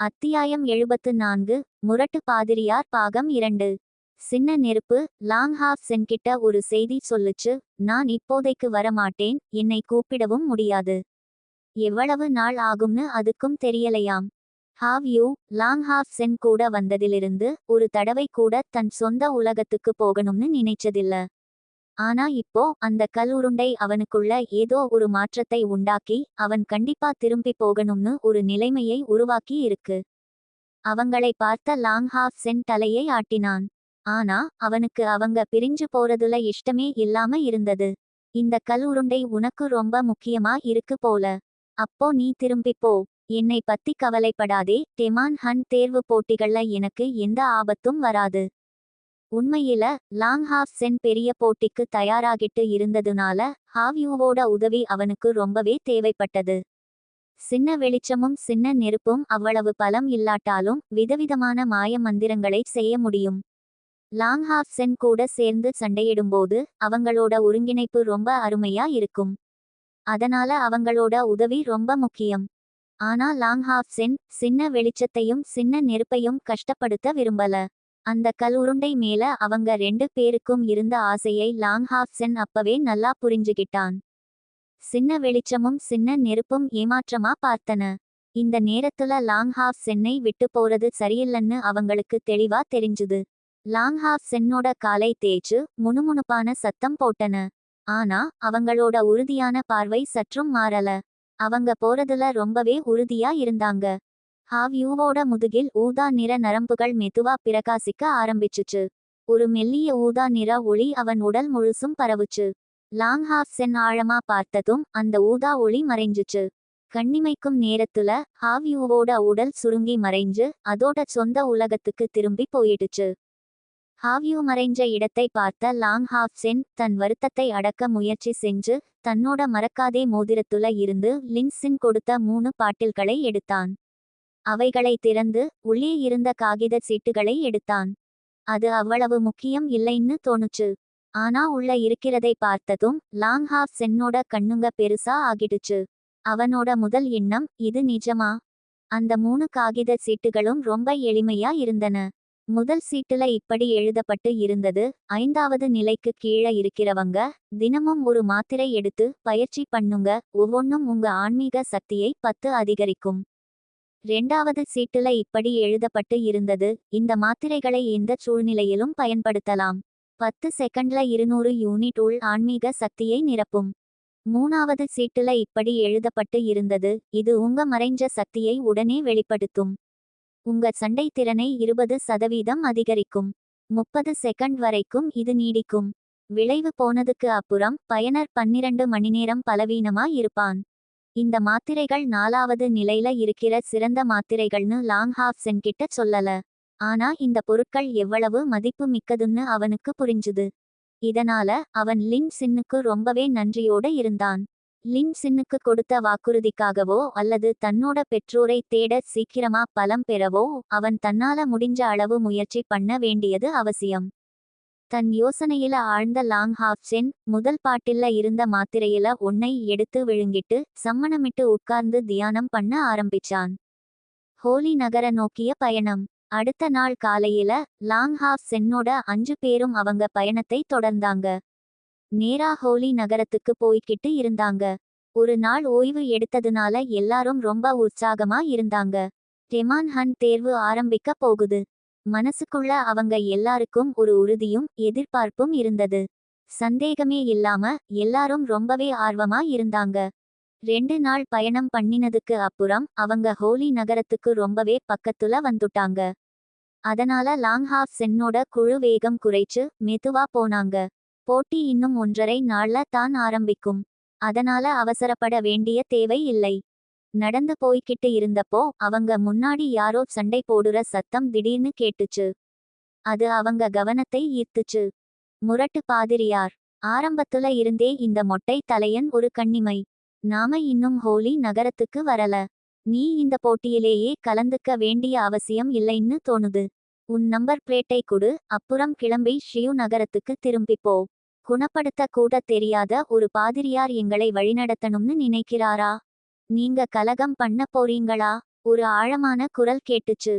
அத்தியாயம் எழுபத்து நான்கு முரட்டு பாதிரியார் பாகம் இரண்டு. சின்ன நெருப்பு லாங் ஹாஃப் சென்கிட்ட ஒரு செய்தி சொல்லுச்சு நான் இப்போதைக்கு வரமாட்டேன் என்னை கூப்பிடவும் முடியாது. எவ்வளவு நாள் ஆகும்னு அதுக்கும் தெரியலையாம். Have you? லாங் ஹாஃப் சென் கூட வந்ததிலிருந்து ஒரு தடவை கூட தன் சொந்த உலகத்துக்கு போகணும்னு நினைச்சதில்ல. ஆனா இப்போ அந்த கல் உருண்டை அவனுக்குள்ள ஏதோ ஒரு மாற்றத்தை உண்டாக்கி அவன் கண்டிப்பா திரும்பி போகணும்னு ஒரு நிலைமையை உருவாக்கி இருக்கு. அவங்களை பார்த்த லாங் ஹாஃப் சென் தலையை ஆட்டினான். ஆனா அவனுக்கு அவங்க பிரிஞ்சு போறதுல இஷ்டமே இல்லாம இருந்தது. இந்த கல் உருண்டை உனக்கு ரொம்ப முக்கியமா இருக்கு போல. அப்போ நீ திரும்பி போ. என்னை பத்தி கவலைப்படாதே. டெமான் ஹன் தேர்வு போட்டிகள்ல எனக்கு எந்த ஆபத்தும் வராது. உண்மையில லாங் ஹாஃப் சென் பெரிய போட்டிக்கு தயாராகிட்டு இருந்ததுனால ஹாவ்யூவோட உதவி அவனுக்கு ரொம்பவே தேவைப்பட்டது. சின்ன வெளிச்சமும் சின்ன நெருப்பும் அவ்வளவு பலம் இல்லாட்டாலும் விதவிதமான மாய மந்திரங்களை செய்ய முடியும். லாங் ஹாஃப் சென் கூட சேர்ந்து சண்டையிடும்போது அவங்களோட ஒருங்கிணைப்பு ரொம்ப அருமையா இருக்கும். அதனால அவங்களோட உதவி ரொம்ப முக்கியம். ஆனா லாங் ஹாஃப் சென் சின்ன வெளிச்சத்தையும் சின்ன நெருப்பையும் கஷ்டப்படுத்த விரும்பல. அந்த கல் உருண்டை மேல அவங்க ரெண்டு பேருக்கும் இருந்த ஆசையை லாங் ஹாஃப் சென் அப்பவே நல்லா புரிஞ்சுகிட்டான். சின்ன வெளிச்சமும் சின்ன நெருப்பும் ஏமாற்றமா பார்த்தன. இந்த நேரத்துல லாங் ஹாஃப் சென்னை விட்டு போறது சரியில்லைன்னு அவங்களுக்கு தெளிவா தெரிஞ்சுது. லாங் ஹாஃப் சென்னோட காலை தேய்ச்சு முணுமுணுப்பான சத்தம் போட்டன. ஆனா அவங்களோட உறுதியான பார்வை சற்றும் மாறல. அவங்க போறதுல ரொம்பவே உறுதியா இருந்தாங்க. ஹாவ்யூவோட முதுகில் ஊதா நிற நரம்புகள் மெதுவா பிரகாசிக்க ஆரம்பிச்சுச்சு. ஒரு மெல்லிய ஊதா நிற ஒளி அவன் உடல் முழுசும் பரவுச்சு. லாங் ஹாஃப் சென் ஆழமா பார்த்ததும் அந்த ஊதா ஒளி மறைஞ்சுச்சு. கண்ணிமைக்கும் நேரத்துல ஹாவ்யூவோட உடல் சுருங்கி மறைஞ்சு அதோட சொந்த உலகத்துக்கு திரும்பி போயிடுச்சு. ஹாவ்யூ மறைஞ்ச இடத்தை பார்த்த லாங் ஹாஃப் சென் தன் வருத்தத்தை அடக்க முயற்சி செஞ்சு தன்னோட மறக்காதே மோதிரத்துல இருந்து லின்சின் கொடுத்த மூணு பாட்டில்களை எடுத்தான். அவைகளை திறந்து உள்ளே இருந்த காகித சீட்டுகளை எடுத்தான். அது அவ்வளவு முக்கியம் இல்லைன்னு தோணுச்சு. ஆனா உள்ள இருக்கிறதை பார்த்ததும் லாங் ஹாஃப் சென்னோட கண்ணுங்க பெருசா ஆகிடுச்சு. அவனோட முதல் எண்ணம் இது நிஜமா? அந்த மூணு காகித சீட்டுகளும் ரொம்ப எளிமையா இருந்தன. முதல் சீட்டுல இப்படி எழுதப்பட்டு இருந்தது ஐந்தாவது நிலைக்கு கீழே இருக்கிறவங்க தினமும் ஒரு மாத்திரை எடுத்து பயிற்சி பண்ணுங்க ஒவ்வொன்றும் உங்க ஆன்மீக சக்தியை பத்து அதிகரிக்கும். ரெண்டாவது சீட்டுல இப்படி எழுதப்பட்டு இருந்தது. இந்த மாத்திரைகளை எந்த சூழ்நிலையிலும் பயன்படுத்தலாம். பத்து செகண்ட்ல இருநூறு யூனிட் உள் ஆன்மீக சக்தியை நிரப்பும். மூணாவது சீட்டுல இப்படி எழுதப்பட்டு இருந்தது. இது உங்க மறைஞ்ச சக்தியை உடனே வெளிப்படுத்தும். உங்க சண்டை திறனை இருபது சதவீதம் அதிகரிக்கும். முப்பது செகண்ட் வரைக்கும் இது நீடிக்கும். விளைவு போனதுக்கு அப்புறம் பயனர் பன்னிரண்டு மணிநேரம் பலவீனமா இருப்பான். இந்த மாத்திரைகள் நாலாவது நிலையில இருக்கிற சிறந்த மாத்திரைகள்னு லாங் ஹாஃப் சென்கிட்ட சொல்லல. ஆனா இந்த பொருட்கள் எவ்வளவு மதிப்பு மிக்கதுன்னு அவனுக்கு புரிஞ்சுது. இதனால அவன் லின் சின்னுக்கு ரொம்பவே நன்றியோட இருந்தான். லின் சின்னுக்கு கொடுத்த வாக்குறுதிக்காகவோ அல்லது தன்னோட பெற்றோரை தேட சீக்கிரமா பலம் பெறவோ அவன் தன்னால முடிஞ்ச அளவு முயற்சி பண்ண வேண்டியது அவசியம். தன் யோசனையில ஆழ்ந்த லாங் ஹாஃப் சென் முதல் பாட்டில்ல இருந்த மாத்திரையில ஒன்னை எடுத்து விழுங்கிட்டு சம்மணமிட்டு உட்கார்ந்து தியானம் பண்ண ஆரம்பிச்சான். ஹோலி நகர நோக்கிய பயணம். அடுத்த நாள் காலையில லாங் ஹாஃப் சென்னோட அஞ்சு பேரும் அவங்க பயணத்தை தொடர்ந்தாங்க. நேரா ஹோலி நகரத்துக்கு போய்கிட்டு இருந்தாங்க. ஒரு நாள் ஓய்வு எடுத்ததுனால எல்லாரும் ரொம்ப உற்சாகமா இருந்தாங்க. டெமான் ஹன் தேர்வு ஆரம்பிக்க போகுது. மனசுக்குள்ள அவங்க எல்லாருக்கும் ஒரு உறுதியும் எதிர்பார்ப்பும் இருந்தது. சந்தேகமே இல்லாம எல்லாரும் ரொம்பவே ஆர்வமா இருந்தாங்க. ரெண்டு நாள் பயணம் பண்ணினதுக்கு அப்புறம் அவங்க ஹோலி நகரத்துக்கு ரொம்பவே பக்கத்துல வந்துட்டாங்க. அதனால லாங் ஹாஃப் சென்னோட குழு வேகம் குறைச்சு மெதுவா போனாங்க. போட்டி இன்னும் ஒன்றரை நாள்ல தான் ஆரம்பிக்கும். அதனால அவசரப்பட வேண்டிய தேவை இல்லை. நடந்து போய்கிட்டு இருந்தப்போ அவங்க முன்னாடி யாரோ சண்டை போடுற சத்தம் திடீர்னு கேட்டுச்சு. அது அவங்க கவனத்தை ஈர்த்துச்சு. முரட்டு பாதிரியார். ஆரம்பத்துல இருந்தே இந்த மொட்டை தலையன் ஒரு கண்ணிமை. நாம இன்னும் ஹோலி நகரத்துக்கு வரல. நீ இந்த போட்டியிலேயே கலந்துக்க வேண்டிய அவசியம் இல்லைன்னு தோணுது. உன் நம்பர் பிளேட்டை கொடு அப்புறம் கிளம்பி ஷியு நகரத்துக்கு திரும்பிப்போ குணப்படுத்த கூட தெரியாத ஒரு பாதிரியார் எங்களை வழிநடத்தணும்னு நினைக்கிறாரா? நீங்க கலகம் பண்ண போறீங்களா? ஒரு ஆழமான குரல் கேட்டுச்சு.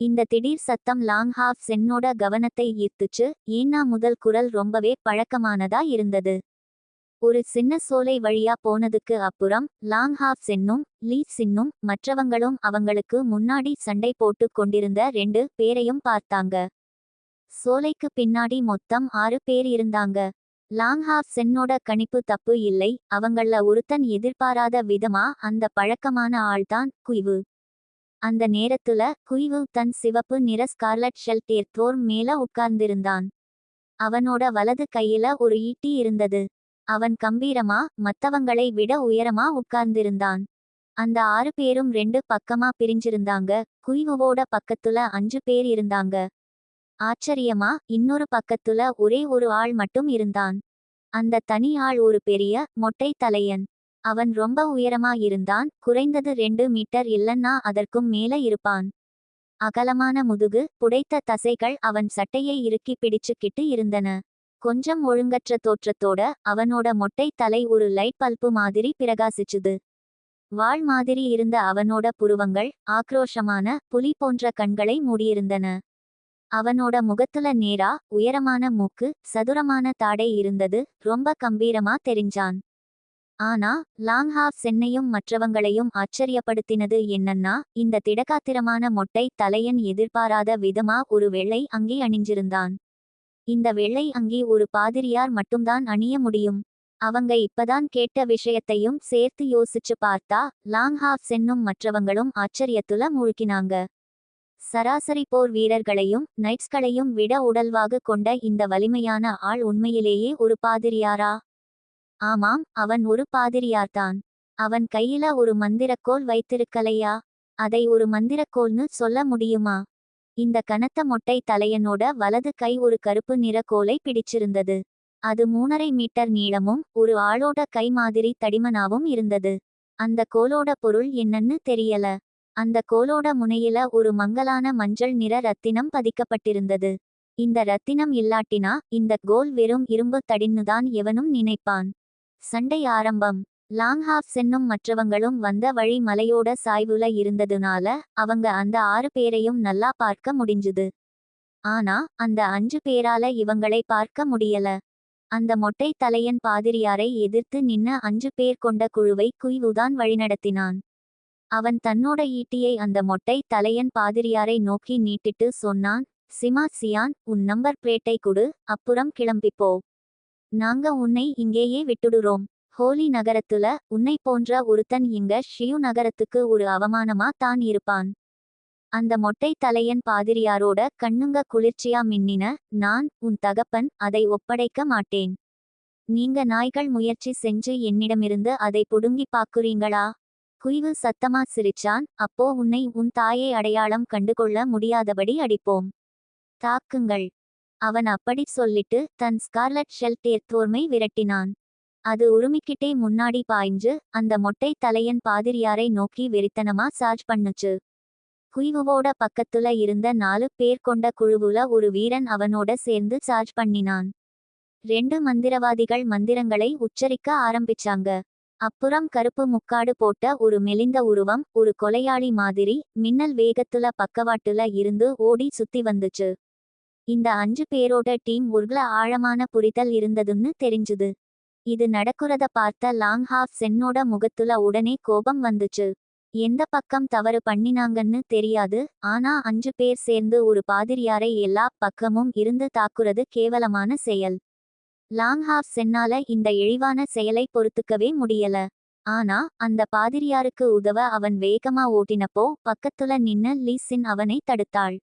இந்த திடீர் சத்தம் லாங் ஹாஃப் சென்னோட கவனத்தை ஈர்த்துச்சு. ஏன்னா முதல் குரல் ரொம்பவே பழக்கமானதா இருந்தது. ஒரு சின்ன சோலை வழியா போனதுக்கு அப்புறம் லாங் ஹாஃப் சென்னும் லீ சின்னும் மற்றவங்களும் அவங்களுக்கு முன்னாடி சண்டை போட்டு கொண்டிருந்த ரெண்டு பேரையும் பார்த்தாங்க. சோலைக்கு பின்னாடி மொத்தம் ஆறு பேர் இருந்தாங்க. லாங் ஹாஃப் சென்னோட கணிப்பு தப்பு இல்லை அவங்கள ஒருத்தன் எதிர்பாராத விதமா அந்த பழக்கமான ஆள்தான் குய்வு. அந்த நேரத்துல குய்வு தன் சிவப்பு நிற ஸ்கார்லட் ஷெல் தோர் மேல உட்கார்ந்திருந்தான். அவனோட வலது கையில ஒரு ஈட்டி இருந்தது. அவன் கம்பீரமா மத்தவங்களை விட உயரமா உட்கார்ந்திருந்தான். அந்த ஆறு பேரும் ரெண்டு பக்கமா பிரிஞ்சிருந்தாங்க குய்வுவோட பக்கத்துல அஞ்சு பேர் இருந்தாங்க. ஆச்சரியமா? இன்னொரு பக்கத்துல ஒரே ஒரு ஆள் மட்டும் இருந்தான். அந்த தனி ஆள் ஒரு பெரிய மொட்டை தலையன். அவன் ரொம்ப உயரமா இருந்தான். குறைந்தது ரெண்டு மீட்டர் இல்லன்னா அதற்கும் மேல இருப்பான். அகலமான முதுகு புடைத்த தசைகள் அவன் சட்டையை இறுக்கி பிடிச்சுக்கிட்டு இருந்தன. கொஞ்சம் ஒழுங்கற்ற தோற்றத்தோட அவனோட மொட்டை தலை ஒரு லைட் பல்பு மாதிரி பிரகாசிச்சுது. வாள் மாதிரி இருந்த அவனோட புருவங்கள் ஆக்ரோஷமான புலி போன்ற கண்களை மூடியிருந்தன. அவனோட முகத்துல நேரா உயரமான மூக்கு சதுரமான தாடை இருந்தது ரொம்ப கம்பீரமா தெரிஞ்சான். ஆனா லாங்ஹாஃப் சென்னையும் மற்றவங்களையும் ஆச்சரியப்படுத்தினது என்னன்னா இந்த திடகாத்திரமான மொட்டை தலையன் எதிர்பாராத விதமா ஒரு வெள்ளை அங்கே அணிஞ்சிருந்தான். இந்த வெள்ளை அங்கி ஒரு பாதிரியார் மட்டும்தான் அணிய முடியும். அவங்க இப்பதான் கேட்ட விஷயத்தையும் சேர்த்து யோசிச்சு பார்த்தா லாங் ஹாஃப் சென்னும் மற்றவங்களும் ஆச்சரியத்துல மூழ்கினாங்க. சராசரி போர் வீரர்களையும் நைட்ஸ்களையும் விட உடல்வாக கொண்ட இந்த வலிமையான ஆள் உண்மையிலேயே ஒரு பாதிரியாரா? ஆமாம் அவன் ஒரு பாதிரியார்தான். அவன் கையில ஒரு மந்திரக்கோல் வைத்திருக்கலையா? அதை ஒரு மந்திரக்கோல்னு சொல்ல முடியுமா? இந்த கனத்த மொட்டை தலையனோட வலது கை ஒரு கருப்பு நிற கோலை பிடிச்சிருந்தது. அது மூணரை மீட்டர் நீளமும் ஒரு ஆளோட கை மாதிரி தடிமனாவும் இருந்தது. அந்த கோலோட பொருள் என்னன்னு தெரியல. அந்த கோலோட முனையில ஒரு மங்கலான மஞ்சள் நிற ரத்தினம் பதிக்கப்பட்டிருந்தது. இந்த ரத்தினம் இல்லாட்டினா இந்த கோல் வெறும் இரும்பு தடின்னுதான் எவனும் நினைப்பான். சண்டை ஆரம்பம். லாங்ஹாஃப் சென்னும் மற்றவங்களும் வந்த வழி மலையோட சாய்வுல இருந்ததுனால அவங்க அந்த ஆறு பேரையும் நல்லா பார்க்க முடிஞ்சுது. ஆனா அந்த அஞ்சு பேரால இவங்களை பார்க்க முடியல. அந்த மொட்டை தலையன் பாதிரியாரை எதிர்த்து நின்ன அஞ்சு பேர் கொண்ட குழுவை குய்வுதான் வழிநடத்தினான். அவன் தன்னோட ஈட்டியை அந்த மொட்டை தலையன் பாதிரியாரை நோக்கி நீட்டிட்டு சொன்னான் சிமா சியான் உன் நம்பர் பிளேட்டை கொடு அப்புறம் கிளம்பிப்போ நாங்க உன்னை இங்கேயே விட்டுடுறோம். ஹோலி நகரத்துல உன்னை போன்ற ஒருத்தன் இங்க ஷியு நகரத்துக்கு ஒரு அவமானமா தான் இருப்பான். அந்த மொட்டை தலையன் பாதிரியாரோட கண்ணுங்க குளிர்ச்சியா மின்னின நான் உன் தகப்பன் அதை ஒப்படைக்க மாட்டேன். நீங்க நாய்கள் முயற்சி செஞ்சு என்னிடமிருந்து அதை புடுங்கி பாக்குறீங்களா? குய்வு சத்தமா சிரிச்சான். அப்போ உன்னை உன் தாயை அடையாளம் கண்டுகொள்ள முடியாதபடி அடிப்போம். தாக்குங்கள். அவன் அப்படி சொல்லிட்டு தன் ஸ்கார்லட் ஷெல் தேர்த்தோர்மை விரட்டினான். அது உருமிக்கிட்டே முன்னாடி பாய்ஞ்சு அந்த மொட்டை தலையன் பாதிரியாரை நோக்கி வெறித்தனமா சார்ஜ் பண்ணுச்சு. குய்வுவோட பக்கத்துல இருந்த நாலு பேர் கொண்ட குழுவுல ஒரு வீரன் அவனோட சேர்ந்து சார்ஜ் பண்ணினான். ரெண்டு மந்திரவாதிகள் மந்திரங்களை உச்சரிக்க ஆரம்பிச்சாங்க. அப்புறம் கருப்பு முக்காடு போட்ட ஒரு மெலிந்த உருவம் ஒரு கொலையாளி மாதிரி மின்னல் வேகத்துல பக்கவாட்டுல இருந்து ஓடி சுத்தி வந்துச்சு. இந்த அஞ்சு பேரோட டீம் உருள ஆழமான புரிதல் இருந்ததுன்னு தெரிஞ்சுது. இது நடக்குறத பார்த்த லாங் ஹாஃப் சென்னோட முகத்துல உடனே கோபம் வந்துச்சு. எந்த பக்கம் தவறு பண்ணினாங்கன்னு தெரியாது ஆனா அஞ்சு பேர் சேர்ந்து ஒரு பாதிரியாரை எல்லா பக்கமும் இருந்து தாக்குறது கேவலமான செயல். லாங் ஹாஃப் சென்னால இந்த இழிவான செயலை பொறுத்துக்கவே முடியல. ஆனா அந்த பாதிரியாருக்கு உதவ அவன் வேகமா ஓட்டினப்போ பக்கத்துல நின்ன லீசின் அவனை தடுத்தாள்.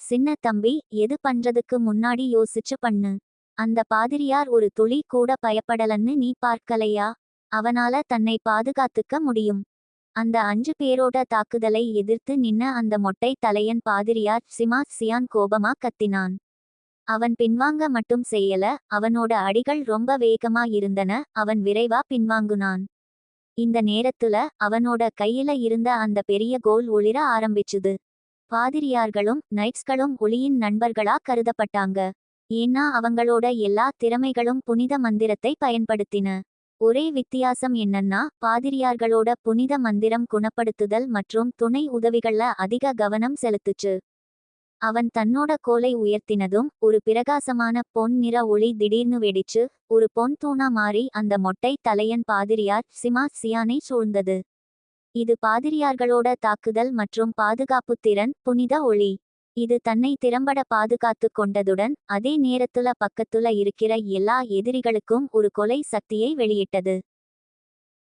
சின்ன தம்பி எது பண்றதுக்கு முன்னாடி யோசிச்சு பண்ணு. அந்த பாதிரியார் ஒரு துளி கூட பயப்படலன்னு நீ பார்க்கலையா? அவனால தன்னை பாதுகாத்துக்க முடியும். அந்த அஞ்சு பேரோட தாக்குதலை எதிர்த்து நின்ன அந்த மொட்டை தலையன் பாதிரியார் சிமா சியான் கோபமா கத்தினான். அவன் பின்வாங்க மட்டும் செய்யல அவனோட அடிகள் ரொம்ப வேகமா இருந்தன அவன் விரைவா பின்வாங்குனான். இந்த நேரத்துல அவனோட கையில இருந்த அந்த பெரிய கோல் ஒளிர ஆரம்பிச்சுது. பாதிரியார்களும் நைட்ஸ்களும் ஒளியின் நண்பர்களா கருதப்பட்டாங்க. ஏன்னா அவங்களோட எல்லா திறமைகளும் புனித மந்திரத்தை பயன்படுத்தின. ஒரே வித்தியாசம் என்னன்னா பாதிரியார்களோட புனித மந்திரம் குணப்படுத்துதல் மற்றும் துணை உதவிகள்ல அதிக கவனம் செலுத்துச்சு. அவன் தன்னோட கோலை உயர்த்தினதும் ஒரு பிரகாசமான பொன் நிற ஒளி திடீர்னு வெடிச்சு ஒரு பொன் தூணா மாறி அந்த மொட்டை தலையன் பாதிரியார் சிமா சியானை சூழ்ந்தது. இது பாதிரியார்களோட தாக்குதல் மற்றும் பாதுகாப்பு திறன் புனித ஒளி. இது தன்னை திறம்பட பாதுகாத்து கொண்டதுடன் அதே நேரத்துல பக்கத்துல இருக்கிற எல்லா எதிரிகளுக்கும் ஒரு கொலை சக்தியை வெளியிட்டது.